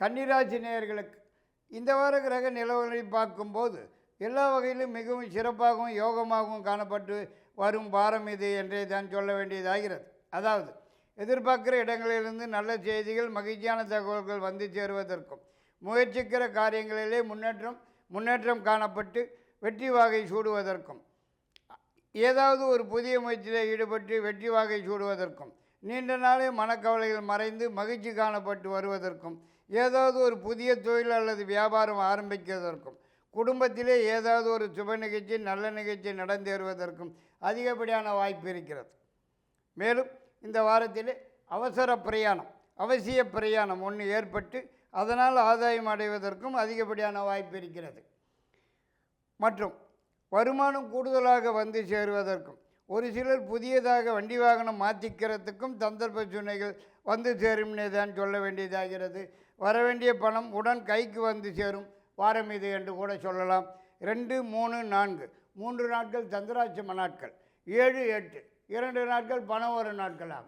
கன்னிராசி நேயர்களுக்கு இந்த வார கிரக நிலவுகளை பார்க்கும்போது எல்லா வகையிலும் மிகவும் சிறப்பாகவும் யோகமாகவும் காணப்பட்டு வரும் வாரம் இது என்றே தான் சொல்ல வேண்டியதாகிறது. அதாவது எதிர்பார்க்கிற இடங்களிலிருந்து நல்ல செய்திகள் மகிழ்ச்சியான தகவல்கள் வந்து சேருவதற்கும் முயற்சிக்கிற காரியங்களிலே முன்னேற்றம் முன்னேற்றம் காணப்பட்டு வெற்றி வாகை சூடுவதற்கும் ஏதாவது ஒரு புதிய முயற்சியில் ஈடுபட்டு வெற்றி வாகை சூடுவதற்கும் நீண்ட நாளே மனக்கவலைகள் மறைந்து மகிழ்ச்சி காணப்பட்டு வருவதற்கும் ஏதாவது ஒரு புதிய தொழில் அல்லது வியாபாரம் ஆரம்பிக்கிறதற்கும் குடும்பத்திலே ஏதாவது ஒரு சுப நிகழ்ச்சி நல்ல நிகழ்ச்சி நடந்தேறுவதற்கும் அதிகப்படியான வாய்ப்பு இருக்கிறது. மேலும் இந்த வாரத்திலே அவசர பிரயாணம் அவசிய பிரயாணம் ஒன்று ஏற்பட்டு அதனால் ஆதாயம் அடைவதற்கும் அதிகப்படியான வாய்ப்பு இருக்கிறது. மற்றும் வருமானம் கூடுதலாக வந்து சேருவதற்கும் ஒரு சிலர் புதியதாக வண்டி வாகனம் மாற்றிக்கிறதுக்கும் சந்தர்ப்ப சூழ்நிலைகள் வந்து சேரும்னே தான் சொல்ல வேண்டியதாகிறது. வர வேண்டிய பணம் உடன் கைக்கு வந்து சேரும். வாரம் இது என்று கூட சொல்லலாம். ரெண்டு மூணு நான்கு. மூன்று நாட்கள் சந்திராட்சம நாட்கள். ஏழு எட்டு. இரண்டு நாட்கள் பணம் வரும் நாட்கள் ஆகும்